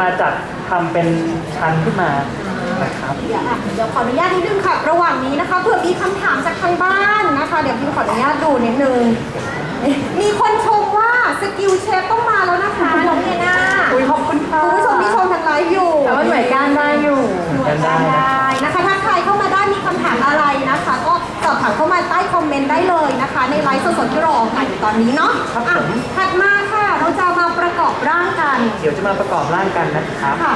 มาจัดทำเป็นชั้นขึ้นมานะครับ เดี๋ยวอะเดี๋ยวขออนุญาตนิดนึงค่ะ ระหว่างนี้นะคะเผื่อมีคำถามจากทางบ้านนะคะ เดี๋ยวพิมขออนุญาตดูนิดนึง มีคนชมว่าสกิลเชฟต้องมาแล้วนะคะน้องเอน่าอุ้ยขอบคุณค่ะคุณผู้ชมที่ชมทางไลฟ์อยู่แต่ว่าหน่วยก้านได้อยู่หน่วยการได้นะคะถ้าใครเข้ามาได้มีคำถามอะไรนะคะ ก็สอบถามเข้ามาใต้คอมเมนต์ได้เลยนะคะ ในไลฟ์สดๆที่เราออกอากาศอยู่ตอนนี้เนาะครับอะผมถัดมา ค่ะ เราจะมาประกอบร่างกัน เดี๋ยวจะมาประกอบร่างกันนะครับ ค่ะ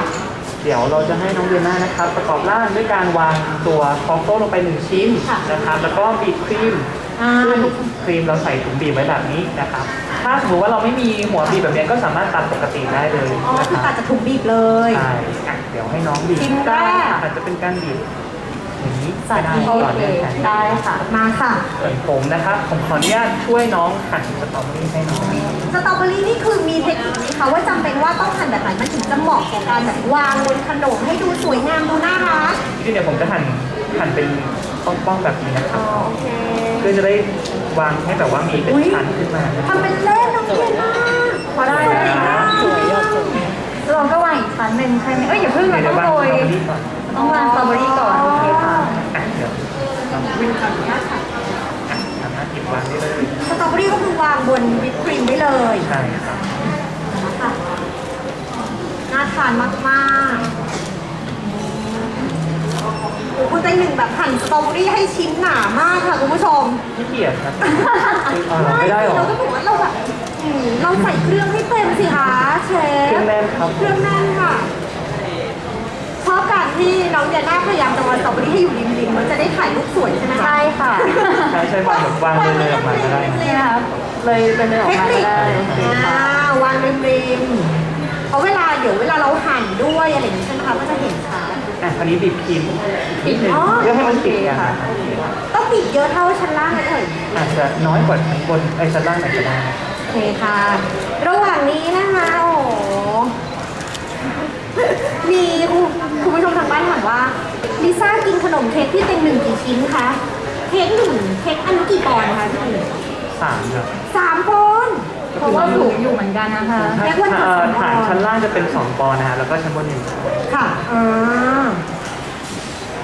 เดี๋ยวเราจะให้น้องเดียน่านะครับ ประกอบร่างด้วยการวางตัวคอฟโต้ลงไปหนึ่งชิ้นค่ะ นะครับ แล้วก็บีบครีม อ่าซึ่งครีมเราใส่ถุงบีบไว้แบบนี้นะครับ ถ้าสมมติว่าเราไม่มีหัวบีบแบบนี้ก็สามารถตัดปกติได้เลยอ๋อนะคือคตัรัดบจากถุงบีบเลย ใช่อะเดี๋ยวให้น้องบีบชิ้นแรก อาจจะเป็นการบีบอย่าง นี้สาก็ได้ธิตก่อนโอเคเลยได้ค่ะ มาค่ะ ส่วนผมนะครับ ผมขออนุญาตช่วยน้องหั่นสตรอเบอรี่ให้น้องสตรอเบอรี่นี่คือมีเทคนิคไหมคะว่าจำเป็นว่าต้องหั่นแบบไหนมันถึงจะเหมาะกับการแบบวางบนขนมให้ดูสวยงามดูน่ารักที่เดี๋ยวผมจะหั่นหั่นเป็นป้องๆแบบนี้นะครับ โอเคเพื่อจะได้วางให้แบบว่ามีเป็นชั้นขึ้นมาทำเป็นเล่นน้องเพียนมากพอได้สวยนะมากสวยยอดสวยแล้วเราก็วางอีกชั้นหนึ่งใช่ไหมเอ้ยอย่าเพิ่งเราเดี๋ต้ยอวงวางโรสตรยอเบอรี่ก่อน ต้องวางสตรอเบอรี่ก่อนโอเคค่ะอะเดี๋ยว ลองวิ่งทำอะสามารถหยิบวางได้เลยสตรอเบอรี่ก็คือวางบนวิปครีมได้เลยใช่ครับนะคะน่าทานมากๆโอ้คุณใจหนึ่งแบบหั่นสตรอเบอรี่ให้ชิ้นหนามากค่ะคุณผู้ชม ขี้เกียจครับเอาเหรอไม่ได้หรอ เราก็บอกว่าเราแบบอืมเราใส่เครื่องให้เต็มสิคะเชฟเครื่องแน่นครับ เครื่องแน่นค่ะชอบการ ที่น้องเดียน่าพยายามจะวางสตรอเบอรี่ให้อยู่ริมๆมันจะได้ถ่ายรูปสวยใช่ไหมคะใช่ค่ะใช่ใช่วางแบบวางเลยๆออกมาก็ได้นะ นี่นะคะเลยเป็นเลยออเทกคมานิคได้โอเคอ่าค่ะวางริมๆเพราะเวลาเดี๋ยวเวลาเราหั่นด้วยอะไรอย่างนี้ใช่ไหมคะก็จะเห็นชัด อะคราวนี้บีบครีมนิดนึงอ๋อ เพื่อให้มันติดกันค่ะนะครับต้องบีบเยอะเท่าชั้นล่างเลยเอ่ย อาจจะน้อยกว่าชั้นบนไอ้ชั้นล่างหน่อยก็ได้ โอเคค่ะ ระหว่างนี้นะคะ โอ้โห มีคุณคุณผู้ชมทางบ้านถามว่าลิซ่ากินขนมเค้กที่เต็งหนึ่งกี่ชิ้นคะเค้กหนึ่งเค้กอันนี้กี่ปอนด์คะพี่สามครับสามปอนด์เพราะว่าสูงอยู่เหมือนกันนะคะถ้าแยกวันถ้าละสองปอนด์ฐานชั้นล่างจะเป็น2ปอนด์นะฮะแล้วก็ชั้นบนหนึ่งค่ะอ่า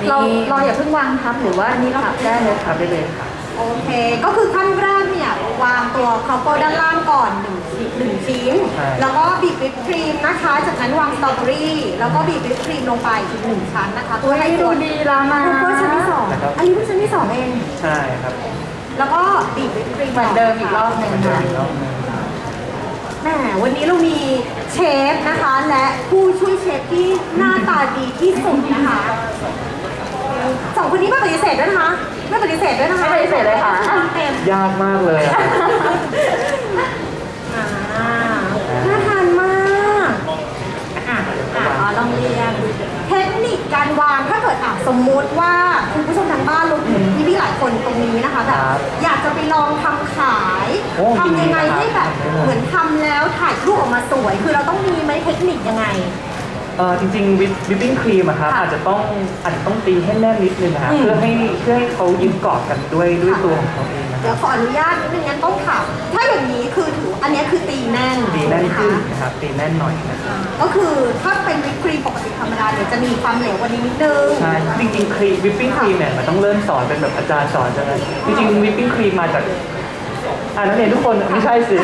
เราเราอย่าเพิ่งวางทับหรือว่าอันนี้เราทับได้เลยทำได้เลยค่ะ โอเค ก็คือขั้นแรกเนี่ยวางตัวครอปเปอร์ด้านล่างก่อนหนึ่งชิ้นหนึ่งชิ้นแล้วก็บีบวิปครีมนะคะ จากนั้นวางสตรอเบอรี่ แล้วก็บีบวิปครีมลงไปอีกหนึ่งชั้นนะคะเพื่อให้ดูตัวดีแล้วนะคุกเกอร์ชั้นที่สองอันนี้เพิ่งชั้นที่สองเอง ใช่ครับแล้วก็บีบวิปครีมเหมือนเดิมอีกรอบหนึ่ง มันจะค่ะอีกรอบหนึงแหมวันนี้เรามีเชฟนะคะ และผู้ช่วยเชฟที่หน้าตาดีที่สุดนะคะสองคนนี้ไม่ปฏิเสธด้วยนะคะ ไม่ปฏิเสธด้วยนะคะไม่ปฏิเสธเลยค่ะ เต็มยากมากเลยอะอ่าน่าทานมากอะอะอ๋อลองเรียนเทคนิคการวางถ้าเกิดอะสมมุติว่าคุณผู้ชมทางบ้านรวมถึงพี่ๆหลายคนตรงนี้นะคะแบบอยากจะไปลองทำขายทำยังไงให้แบบเหมือนทำแล้วถ่ายรูปออกมาสวย คือเราต้องมีไหมเทคนิคยังไง เออจริงๆวิปวิปปิ้งครีมอะครับค่ะอาจจะต้องอาจจะต้องตีให้แน่นนิดนึงนะฮะอืม เพื่อให้เพื่อให้เขายึดเกาะกันด้วยด้วยตัวของเขาเองนะคเดี๋รัยวบขออนุญาตนิดนึงงั้นต้องถามถ้าอย่างนี้คือถืออันนี้คือตีแน่นตีแน่นถูกขึ้นไหมคะนะครับตีแน่นหน่อยนะครับก็คือถ้าเป็นวิปครีมปกติธรรมดาเนี่ยจะมีความเหลวกว่านี้นิดนึง ใช่จริงๆครีมวิปปิ้งครีมเนี่ยมันต้องเริ่มสอนเป็นแบบอาจารย์สอนใช่ไหมจริงๆวิปปิ้งครีมมาจาก อ่านักเรียนทุกคนไม่ใช่สิ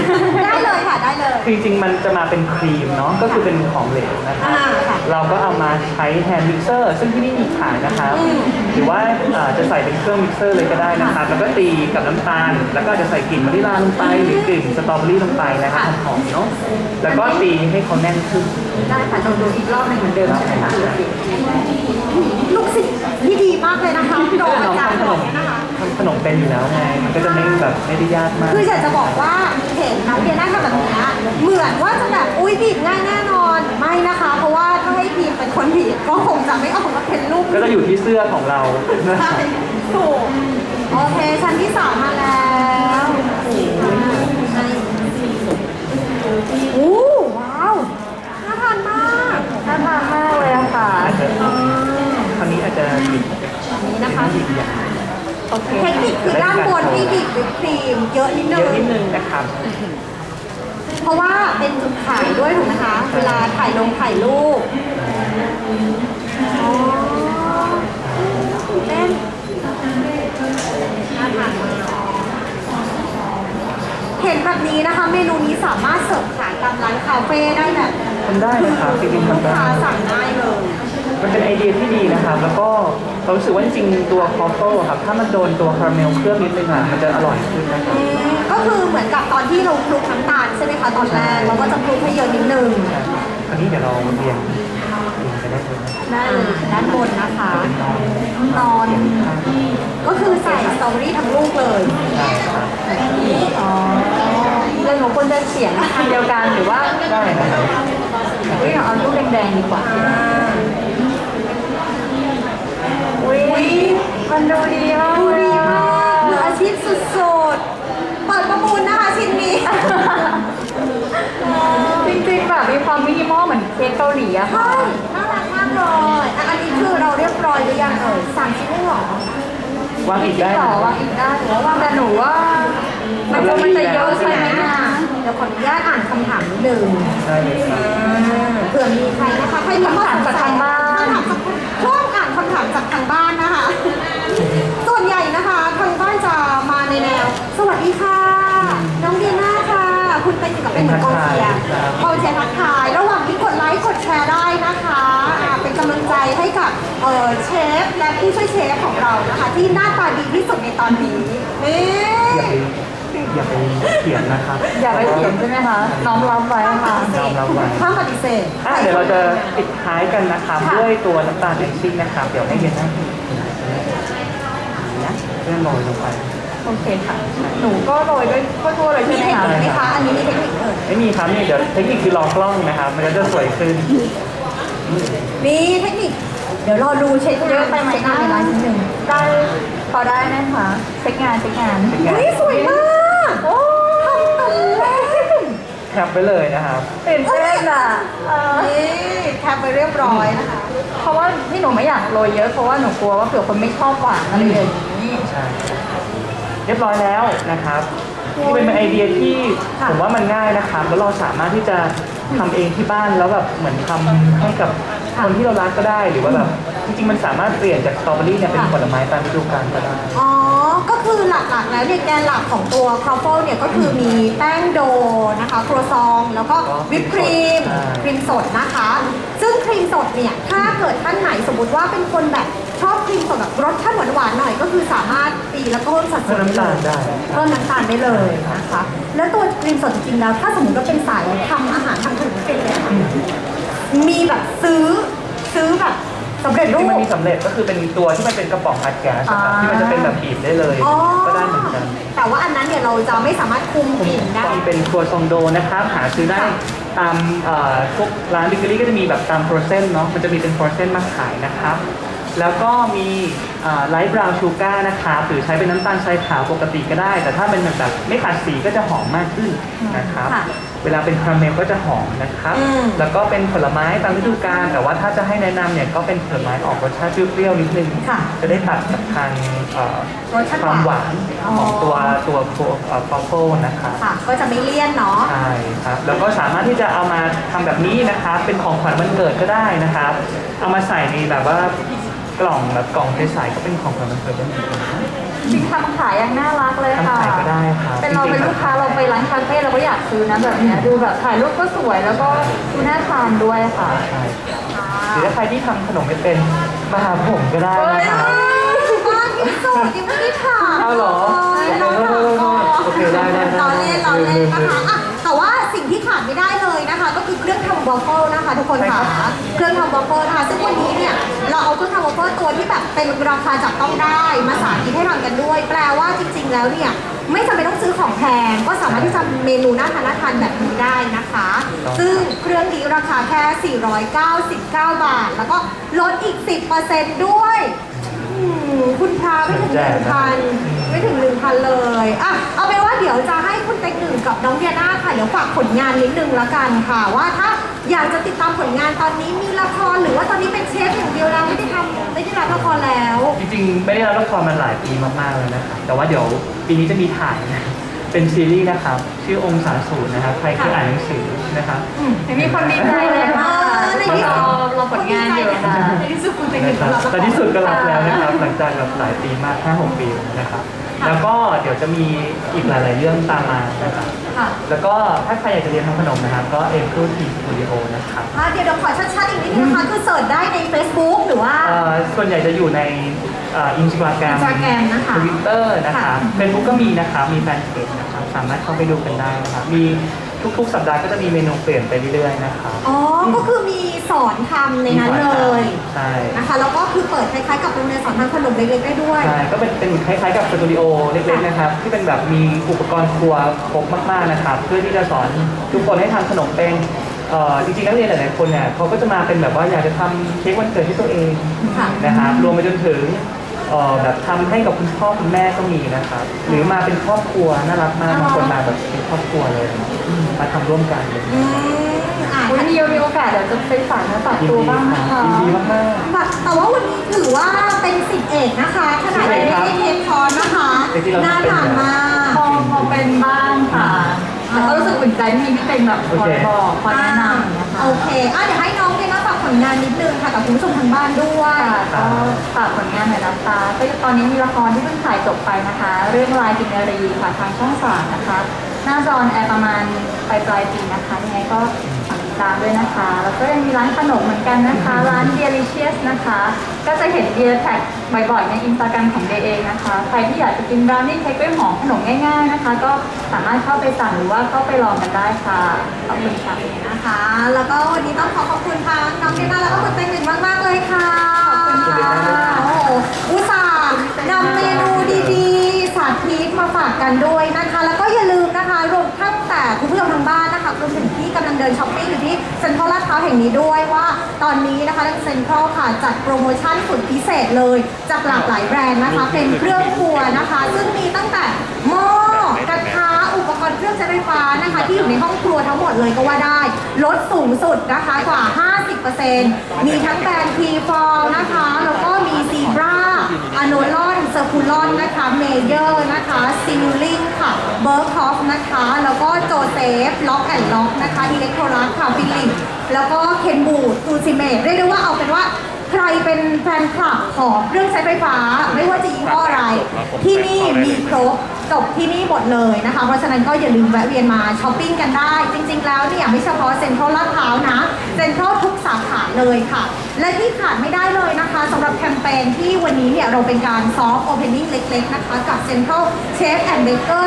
ได้เลยค่ะได้เลย จริงๆ มันจะมาเป็นครีมเนาะก็คือเป็นของเหลวนะครับอ่าค่ะเราก็เอามาใช้แฮนด์มิกเซอร์ ซึ่งที่นี่มีขายนะครับอืม หรือว่าอ่าจะใส่เป็นเครื่องมิกเซอร์เลยก็ได้นะครับแล้วก็ตีกับน้ำตาล แล้วก็จะใส่กลิ่นวานิลลาลงไปหรือกลิ่นสตรอเบอรี่ลงไปนะครับหอมๆเนาะแล้วก็ตีให้เขาแน่นขึ้น ได้ค่ะเราดูอีกรอบหนึ่งเหมือนเดิมใช่ไหมคะลูกศิษย์นี่ดี มากเลยนะคะโดนอาจารย์บอกเนี่ยนะคะทำขนมเป็นอยู่แล้วไง มันก็จะไม่แบบไม่ได้ยากมาก คืออยากจะบอกว่าเห็นน้องเดียน่าทำแบบนี้เหมือนว่าจะแบบอุ้ยบีบง่ายแน่นอน ไม่นะคะ เพราะว่าถ้าให้บีบเป็นคนบีบก็คงจะไม่ออกมาเป็นรูปก็จะอยู่ที่เสื้อของเรานะใช่ถูกโอเคชั้นที่สามมาแล้วโอ้ว้าวน่าทานมากน่าทานมากเลยอะค่ะ โอเคเทคนิคคือด้านบนที่บีบวิปครีมเยอะนิดนึเยงอะนิดนึงนะครับ เพราะว่าเป็นจุดขายด้วยถูกไหมคะ เวลาถ่ายลงถ่ายรูปอ๋อตื่นเต้นน่าทานมากเห็นแบบนี้นะคะ เมนูนี้สามารถเสิร์ฟขายตามร้านคาเฟ่ได้แบบทำได้นะครับจริงๆลูกทำได้ ค้าสั่งได้เลย มันเป็นไอเดียที่ดีนะครับ แล้วก็เรารู้สึกว่าจริงๆตัวคอฟเฟิลครับ ถ้ามันโดนตัวคาราเมลเคลือบนิดนึงอะมันจะอร่อยขึ้นนะครับ ก็คือเหมือนกับตอนที่เราคลุกน้ำตาลใช่ไหมคะตอนแรกเราก็จะคลุกให้เยอะนิดนึงอันนี้เดี๋ยวเราเรียงเรียงไปได้เลยนะได้เลยด้านบนนะคะนอน ก็คือใส่สตรอเบอรี่ทั้งลูกเลยได้ครับอ๋อแล้วหนูควรจะเขียนอันเดียวกันหรือว่าได้นะครับอุ้ยเอาลูกแดงๆดีกว่า อุ้ยมันดูดีมากดูเลยดีอะมากมืออาชีพสุดๆเปิดประมูลนะคะชิ้นนี้จริงๆแบบมีความมินิมอลเหมือนเค้กเกาหลีอะค่ะใช่น่ารักมากเลยอะอันนี้คือเราเรียบร้อยหรือยังเอ่ยสั่งชิ้นได้หรอวางอีกได้ต่นะอคว่ารับอีกได้หรือว่าว่าแต่หนูว่ามันจะมันจะเยอะใช่ไหมอะเดี๋ยวขออนุญาตอ่านคำถามนิดนึงได้เลยครับเผื่อมีใครนะคะใครมีข้อสงสัยคำถามจากทางบ้านคำถามจากช่วงอ่านคำถามจากทางบ้านนะคะ ส่วนใหญ่นะคะทางบ้านจะมาในแนว สวัสดีค่ะ น้องเดียน่าค่ะ คุณเป็นกับเป็นเหมือนกองเชียร์กองเชียร์ทักทาย ระหว่างนี้กดไลค์กดแชร์ได้นะคะอ่าเป็นกำลังใจให้กับเอ่อเชฟและผู้ช่วยเชฟของเรานะคะ ที่หน้าตาดีที่สุดในตอนนี้นี่ อย่าไปอย่าไปเขียนนะครับอย่าไปเขียนใช่ไหมคะน้อมรับไว้ค่ะยอมรับไว้ห้ามปฏิเสธอะเดี๋ยวเราจะปิดท้ายกันนะครับด้วยตัวน้ำตาลเบนซิ่งนะครับเดี๋ยวให้เย็นนั่งนะเลื่อนโรยลงไปโอเคค่ะ หนูก็โรยด้วยทั่วๆเลยมีใช่ไหมเทคคะนิคไหมคะอันนี้มีเทคนิคเอ่ยไม่มีครับนี่เดี๋ยวเทคนิคคือรอกล้องนะครับมันก็จะสวยขึ้นมีเทคนิค เดี๋ยวรอดูเช็คเยอะไปไหมเช็คงานในร้านนิดนึงได้พอได้ไหมคะเช็คงานเช็คงานเช็คงานเฮ้ยสวยมากโอ้ทำตเล่น แคปไปเลยนะครับ ตื่นเต้นอะเออนี่แคปไปเรียบร้อยนะคะ เพราะว่าที่หนูไม่อยากโรยเยอะเพราะว่าหนูกลัวว่าเผื่อคนไม่ชอบหวานอะไรอย่างนี้ ใช่ เรียบร้อยแล้วนะครับนี่เป็นไอเดียที่ค่ะผมว่ามันง่ายนะครับแล้วเราสามารถที่จะทำเองที่บ้านแล้วแบบเหมือนทำให้กับคนที่เรารักก็ได้หรือว่าแบบจริงๆมันสามารถเปลี่ยนจากสตรอเบอรี่เนี่ยเป็นผลไม้ตามฤดูกาลก็ได้อ๋อก็ คือหลักๆแล้วเนี่ยแกนหลักของตัวคาเฟิลเนี่ยก็คือมีแป้งโดนะคะครัวซอง แล้วก็วิปครีมใช่ครีมสดนะคะ ซึ่งครีมสดเนี่ยถ้าเกิดท่านไหนสมมติว่าเป็นคนแบบชอบครีมสดแบบรสชาติหวานๆหน่อยก็คือสามารถตีแล้วก็เพิ่มสัดส่วนเพิ่มน้ำตาลได้เพิ่มน้ำตาลได้เลยนะคะ แล้วตัวครีมสดจริงๆแล้วถ้าสมมติว่าเป็นสายทำอาหารทำขนมเป็นเนี่ยมีแบบซื้อซื้อแบบ สำเร็จรูที่ปมันมีสำเร็จก็คือเป็นตัวที่มันเป็นกระป๋องอัดแก๊สนะครับอ่า ที่มันจะเป็นแบบบีบได้เลย อ๋อก็ได้เหมือนกันแต่ว่าอันนั้นเนี่ยเราจะไม่สามารถคุมกลิ่นได้ที่เป็นครัวซองโดนะครับ หาซื้อได้ค่ะ ตามเอ่อพวกร้านเบเกอรี่ก็จะมีแบบตามโปรเซนเนาะมันจะมีเป็นโปรเซนมาขายนะครับ แล้วก็มีไลท์บราวน์ชูการ์นะครับหรือใช้เป็นน้ำตาลทรายขาวปกติก็ได้ แต่ถ้าเป็นแบบไม่ขัดสีก็จะหอมมากขึ้นนะครับ ค่ะเวลาเป็นคาราเมลก็จะหอมนะครับ อืม แล้วก็เป็นผลไม้ตามฤดูกาลแต่ว่าถ้าจะให้แนะนำเนี่ยก็เป็นผลไม้ออกรสชาติเปรี้ยวๆนิดนึง ค่ะจะได้ตัดกับทางเอ่อรสชาติความหวานอ๋อ ของตัวตัวโฟฟอฟเฟิลนะครับค่ะ ก็จะไม่เลี่ยนเนาะ ใช่ครับแล้วก็สามารถที่จะเอามาทำแบบนี้นะครับเป็นของขวัญวันเกิดก็ได้นะครับเอามาใส่ในแบบว่า กล่องแบบกล่องใสๆก็เป็นของขวัญวันเกิดได้เหมือนกันนะจริงทำขายยังน่ารักเลยค่ะ ทำขายก็ได้ครับ เป็นเราจริงๆเป็นลูกค้าเราไปร้านคาเฟ่เราก็อยากซื้อนะแบบเนี้ยดูแบบถ่ายรูปก็สวยแล้วก็ดูน่าทานด้วยค่ะใช่หรือถ้าใครที่ทำขนมไม่เป็นมาหาผมก็ได้เฮ้ยนะครับบ้านที่สุดยังไม่ได้ถามเอาเหรอเลยน้องถามก่อนโอเคได้ได้ได้ เราเล่นเราเล่นนะคะอะแต่ว่าสิ่งที่ขาดไม่ได้เลย นะคะก็คือเครื่องทำวอฟเฟิลนะคะ ทุกคนค่ะเครื่องทำวอฟเฟิลนะคะซึ่งวันนี้เนี่ยเราเอาเครื่องทำวอฟเฟิลตัวที่แบบเป็นราคาจับต้องได้มาสาธิตให้ทำกันด้วย แปลว่าจริง ๆ แล้วเนี่ยไม่จำเป็นต้องซื้อของแพงก็สามารถที่จะเมนูน่าทานน่าทานแบบนี้ได้นะคะ ซึ่งเครื่องนี้ราคาแค่ 499 บาท แล้วก็ลดอีก 10%ด้วยอืม คุณพระไม่ถึงหนึ่งพันไม่ถึงหนึ่งพันเลยอะเอาเป็นว่าเดี๋ยวจะให้คุณเต็กหนึ่งกับน้องเดียน่าค่ะเดี๋ยวฝากผลงานนิดนึงละกันค่ะ ว่าถ้าอยากจะติดตามผลงานตอนนี้มีละครหรือว่าตอนนี้เป็นเชฟอย่างเดียวแล้วไม่ได้ทำไม่ได้รับละครแล้ว จริงๆ ไม่ได้รับละครมาหลายปีมากๆแล้วนะครับแต่ว่าเดี๋ยวปีนี้จะมีถ่ายนะเป็นซีรีส์นะครับชื่อองศาศูนย์นะครับใครเคยอ่านหนังสือนะครับไม่มีคนดีใจเลยค่ะเออ ในที่รสุอดรอผลงานอยู่ค่ะในที่สุดคุณเป็นหนึ่งนะคขรัอบงเราแต่ที่สุดก็รับแล้วนะครับหลังจากแบบหลายปีมาก5-6ปีแล้วนะครับ แล้วก็เดี๋ยวจะมีอีกหลาย ๆ เรื่องตามมานะครับค่ะแล้วก็ถ้าใครอยากจะเรียนทำขนมนะครับ ก็เอ็มครูทีสตูดิโอนะครับอะเดี๋ยวเดี๋ยวขอชัดๆอีกนิดนึงนะคะคือเสิร์ชได้ใน Facebook หรือว่าเอ่อส่วนใหญ่จะอยู่ในอินสตาแกรม Instagram นะคะทวิตเตอร์นะครับค่ะเฟซบุ๊กก็มีนะครับมีแฟนเพจนะครับสามารถเข้าไปดูกันได้นะครับมี ทุกๆ สัปดาห์ก็จะมีเมนูเปลี่ยนไปเรื่อยๆนะครับ อ๋อ ก็คือมีสอนทำในนั้นเลยใช่นะคะ แล้วก็คือเปิดคล้ายๆกับโรงเรียนสอนทำขนมเล็กๆได้ด้วย ใช่ ก็เป็นเป็นคล้ายๆกับสตูดิโอเล็กๆนะครับ ที่เป็นแบบมีอุปกรณ์ครัวครบมากๆนะครับ เพื่อที่จะสอนทุกคนให้ทำขนมเป็นเอ่อจริงๆนักเรียนหลายๆคนเนี่ยเขาก็จะมาเป็นแบบว่าอยากจะทำเค้กวันเกิดให้ตัวเองค่ะนะครับรวมไปจนถึงเอ่อแบบทำให้กับคุณพ่อคุณแม่ก็มีนะครับหรือมาเป็นครอบครัวน่ารักมากบางคนมาแบบเป็นครอบครัวเลยอืมมาทำร่วมกันเลยอืมอ่าวันนี้มีโอกาสเดี๋ยวจะไปฝากเนื้อฝากยินตัวดีบ้างคนะรับคะยินดีมากแบบแต่ว่าวันนี้ถือว่าเป็นสิทธิเอกนะคะขนาดไม่ได้เทคคอร์สนะคะจริงๆเรา น่าเป็นทานมากพอพอเป็นบ้างค่ะแต่ก็รู้สึกอุ่นใจที่มีพี่เป็นแบบคอยบอกคอยแนะนำอย่างเงี้ยค่ะโอเคอะเดี๋ยวให้น้องเรียนมาฝากผ ลงานนิดนึงค่ะกับคุณผู้ชมทางบ้านด้วยค่ะก็ฝากผลงานหน่อยนะคะก็ตอนนี้มีละครที่เพิ่งถ่ายจบไปนะคะ เรื่องลายกินนารีค่ะทางช่องสามนะคะ หน้าจออนแอร์ประมาณปลายปลายปีนะคะยังไงก็ฝาก ติดตามด้วยนะคะ แล้วก็ยังมีร้านขนมเหมือนกันนะคะ ร้าน Delicious นะคะ ก็จะเห็นเดียแท็กบ่อยๆในอินสตาแกรมของเดย์เองนะคะ ใครที่อยากจะกินร้านนี่เค้กด้วยหอมขนมง่ายๆนะคะ ก็สามารถเข้าไปสั่งหรือว่าเข้าไปลองกันได้ค่ะ ขอบคุณค่ะ นะคะ แล้วก็วันนี้ต้องขอขอบคุณทั้งน้องเดน่าแล้วก็คุณเต็งหนึ่งมากๆเลยค่ะขอบคุณค่ะโอ้โหอุตส่าห์นำเมนูดีๆสาธิตมาฝากกันด้วยนะคะ แล้วก็อย่าลืม คุณผู้ชมทางบ้านนะคะรวมถึงที่กำลังเดินช้อปปิ้งอยู่ที่เซ็นทรัลลาดพร้าวแห่งนี้ด้วยว่าตอนนี้นะคะทางเซ็นทรัลค่ะจัดโปรโมชั่นสุดพิเศษเลยจากหลากหลายแบรนด์นะคะ เป็นเครื่องครัวนะคะ ซึ่งมีตั้งแต่หม้อกระทะอุปกรณ์เครื่องใช้ไฟฟ้านะคะ ที่อยู่ในห้องครัวทั้งหมดเลยก็ว่าได้ ลดสูงสุดนะคะกว่า 50%มีทั้งแบรนด์ทีฟอลนะคะ แล้วก็มีซีบราอโนลอน เซอร์คูลอนนะคะเมเยอร์นะคะซิลลิงค่ะเบิร์คอฟนะคะ แล้วก็โจเซฟล็อกแอนด์ล็อกนะคะอิเล็กโทรลัสค่ะฟิลิปแล้วก็เคนบูดอูซิเมตเรียกได้ว่าเอาเป็นว่าใครเป็นแฟนคลับของเครื่องใช้ไฟฟ้า ไม่ว่าจะยี่ห้ออะไร ที่นี่มีครบ จบที่นี่หมดเลยนะคะ เพราะฉะนั้นก็อย่าลืมแวะเวียนมาช้อปปิ้งกันได้ จริง ๆ แล้วเนี่ยไม่เฉพาะเซ็นทรัลลาดพร้าวนะเซ็นทรัลทุกสาขาเลยค่ะ และที่ขาดไม่ได้เลยนะคะสำหรับแคมเปญที่วันนี้เนี่ยเราเป็นการซอฟต์โอเพนนิ่งเล็ก ๆ นะคะกับ Central Chef and Baker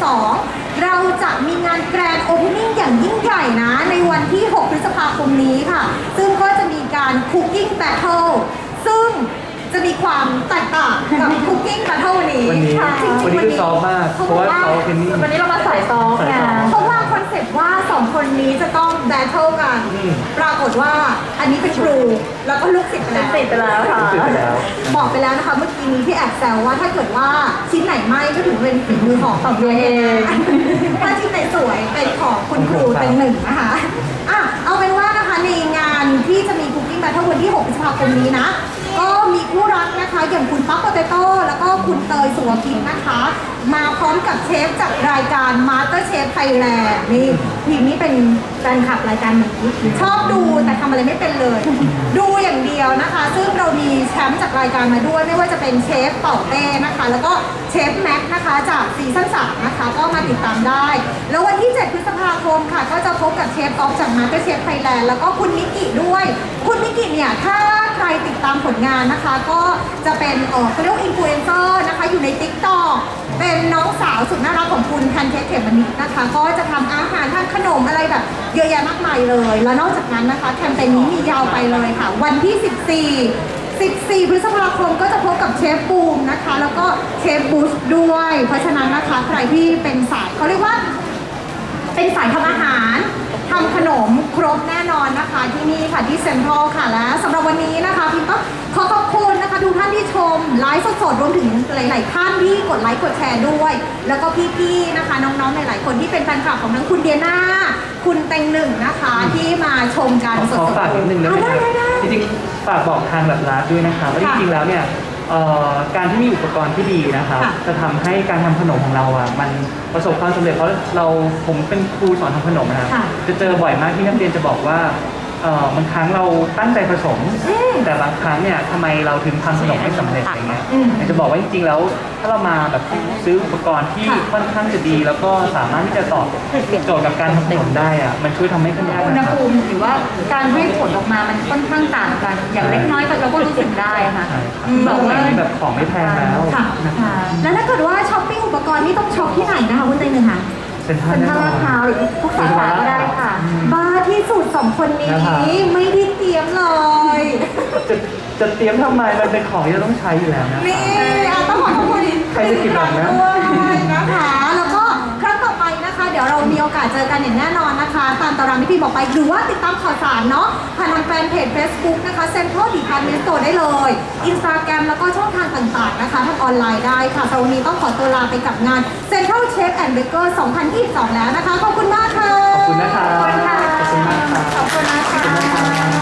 2022 เราจะมีงานแกรนด์โอเพนนิ่งอย่างยิ่งใหญ่นะ ในวันที่ 6 พฤษภาคมนี้ค่ะ ซึ่งก็จะมีการคุกกิ้งแบทเทิลซึ่ง จะมีความแตกต่างกับคุกกิ้งแบทเทิลวันนี้วันนี้ค่ะจริงๆวันนี้คือซอฟต์มากเพราะว่าซอฟต์เป็นนี่ วันนี้เรามาสายซอฟต์ไงเขาว่าคอนเซ็ปต์ว่าสองคนนี้จะต้องแบทเทิลกัน อืม ปรากฏว่าอันนี้เป็นครูแล้วก็ลูกศิษย์ไปแล้ว ติดไปแล้วค่ะ รู้สึกไปแล้ว บอกไปแล้วนะคะเมื่อกี้นี้ที่แอบแซวว่าถ้าเกิดว่าชิ้นไหนไหม้ก็ถือเป็นฝีมือของของตัวเอง ถ้าชิ้นไหนสวยเป็นของคุณครูเป็นหนึ่งนะคะอะเอาเป็นว่านะคะในงาน ที่จะมีคุกกิ้งแบทเทิลวันที่6พฤษภาคมนี้นะ ก็มีคู่รักนะคะ อย่างคุณปั๊กโปเตโต้แล้วก็คุณเตยสุวพิษนะคะ มาพร้อมกับเชฟจากรายการ Master Chef Thailand นี่ทีมนี้เป็นแฟนคลับรายการนี้ชอบดูแต่ทำอะไรไม่เป็นเลย ดูอย่างเดียวนะคะ ซึ่งเรามีแชมป์จากรายการมาด้วยไม่ว่าจะเป็นเชฟเป่าเต้นะคะ แล้วก็เชฟแม็กนะคะจากซีซั่นสามนะคะ ก็มาติดตามได้ แล้ววันที่ 7 พฤษภาคมค่ะ ก็จะพบกับเชฟออฟจากมาสเตอร์เชฟไทยแลนด์แล้วก็คุณมิกิด้วยคุณมิกิเนี่ยถ้าใครติดตามผลงานนะคะ ก็จะเป็นเออเขาเรียกว่าอินฟลูเอนเซอร์นะคะอยู่ใน t ิ k t o k เป็นน้องสาวสุดน่ารักของคุณแพนเค้กเขมมะนิดนะคะ ก็จะทำอาหารทำขนมอะไรแบบเยอะแยะมากมายเลย แล้วนอกจากนั้นนะคะแคมเปญนี้มียาวไปเลยค่ะ วันที่ 14 14 พฤษภาคมก็จะพบกับเชฟบูมนะคะ แล้วก็เชฟบูชด้วย เพราะฉะนั้นนะคะใครที่เป็นสายเขาเรียกว่า เป็นสายทำอาหาร ทำขนมครบแน่นอนนะคะที่นี่ค่ะที่เซ็นทรัลค่ะและสำหรับวันนี้นะคะพิมก็ขอขอบคุณนะคะทุกท่านที่ชมไลฟ์สดๆรวมถึงหลาย ๆ ท่านที่กดไลค์กดแชร์ด้วย แล้วก็พี่ๆนะคะ น้องๆหลายๆคนที่เป็นแฟนคลับของทั้งคุณเดียนาคุณเต็งหนึ่งนะคะที่มาชมกันขอสขอดๆฝากนิดนึงได้ไหมอะคได้รับได้ได้ จริงๆฝากบอกทางแบบร้านด้วยนะครับว่าจค่ะ ริงๆแล้วเนี่ย เอ่อการที่มีอุปกรณ์ที่ดีนะครับค่ะจะทำให้การทำขนมของเราอะมันประสบความสำเร็จเพราะเราผมเป็นครูสอนทำขนมนะครับค่ะ จะเจอบ่อยมากที่นักเรียนจะบอกว่า เอ่อบางครั้งเราตั้งใจผสม อืม แต่บางครั้งเนี่ยทำไมเราถึงทำขนมไม่สำเร็จอย่างเงี้ยอืมอยากจะบอกว่าจริงๆแล้ว ถ้าเรามาแบบซื้ออุปกรณ์ที่ค่ะค่อนข้างจะดี แล้วก็สามารถที่จะตอบโจทย์กับการทำขนมได้อะมันช่วยทำให้ขนมอุณหนะครับภูมิหรือว่าการให้ผลออกมามันค่อนข้างต่างกัน อย่างเล็กน้อยเราก็รู้สึกได้ค่ะใช่ครับอืมแล้วสมัยนี้แบบของไม่แพงแล้ว ค่ะค่ะแล้วถ้าเกิดว่าช้อปปิ้งอุปกรณ์นี่ต้องช็อปที่ไหนนะคะคุณเตยหนึ่งคะเซ็นทรัลเป็นแน่ท่านนอลาดพร้าวนหรือทุกสาขาก็ได้ค่ะบ้าที่สุดสอง คนนี้นะครับ ไม่ได้เตรียมเลยจะจะเตรียมทำไมมันเป็นของที่เราต้องใช้อยู่แล้วนะ นี่อะต้องขอขอบคุณใครจะกินแบบนั้น ด้วยนะคะ แล้วก็ครั้งต่อไปนะคะ เดี๋ยวเรามีโอกาสเจอกันอย่างแน่นอนนะคะ ตามตารางที่พี่บอกไปหรือว่าติดตามข่าวสารเนาะผ่านทางแฟนเพจ Facebook นะคะ Central Department Store ได้เลย Instagram แล้วก็ช่องทางต่างๆนะคะทางออนไลน์ได้ค่ะสำหรับวันนี้ต้องขอตัวลาไปกับงาน Central Chef and Baker 2022 แล้วนะคะ ขอบคุณมากค่ะ ขอบคุณนะครับขอบคุณค่ะขอบคุณมากครับขอบคุณนะคะ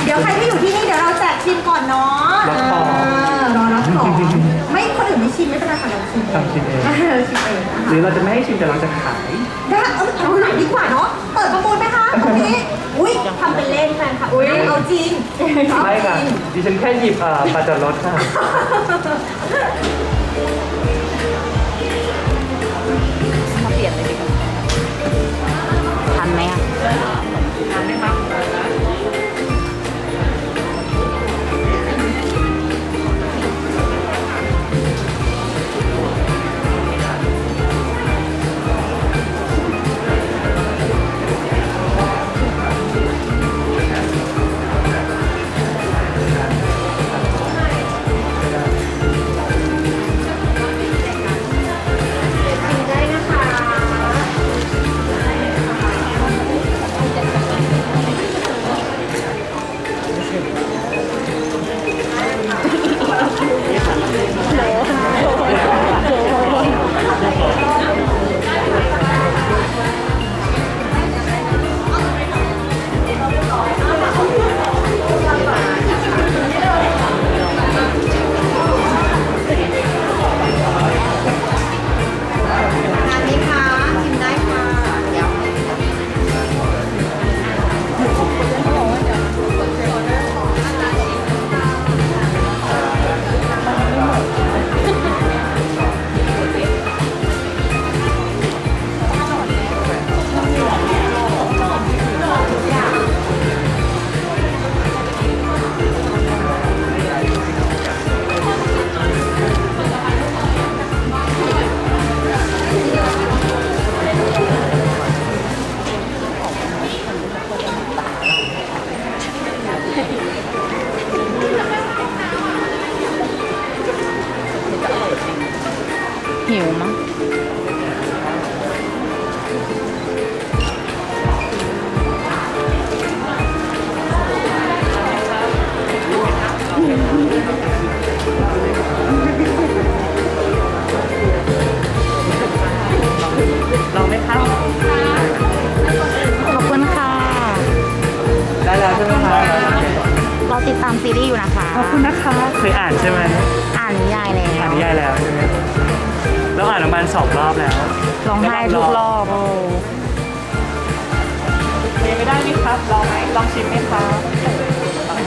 เดี๋ยวใครที่อยู่ที่นี่เดี๋ยวเราแจกชิมก่อนเนาะรับของเออรอรับของไม่คนอื่นไม่ชิมไม่เป็นไรค่ะเราชิมทำชิมเอง ชิมเองนะคะหรือเราจะไม่ให้ชิมแต่เราจะขาย ได้เออเอาไหนดีกว่าเนาะ เปิดประมูลไหมคะตรงนี้ อุ้ยทำเป็นเล่นแฟนค่ะ อุ้ยเอาจริงเอาไม่ค่ะจริง ดิฉันแค่หยิบเอ่อบัตรจอดรถค่ะ เปลี่ยนเลยดีกว่าทันไหมอะ ชิมไหมครับ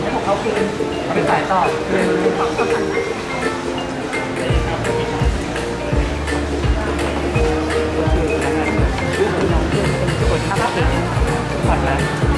ให้ผมเอาคืนเอาไปขายต่อคืนกดค่าเองผ่อนนะไ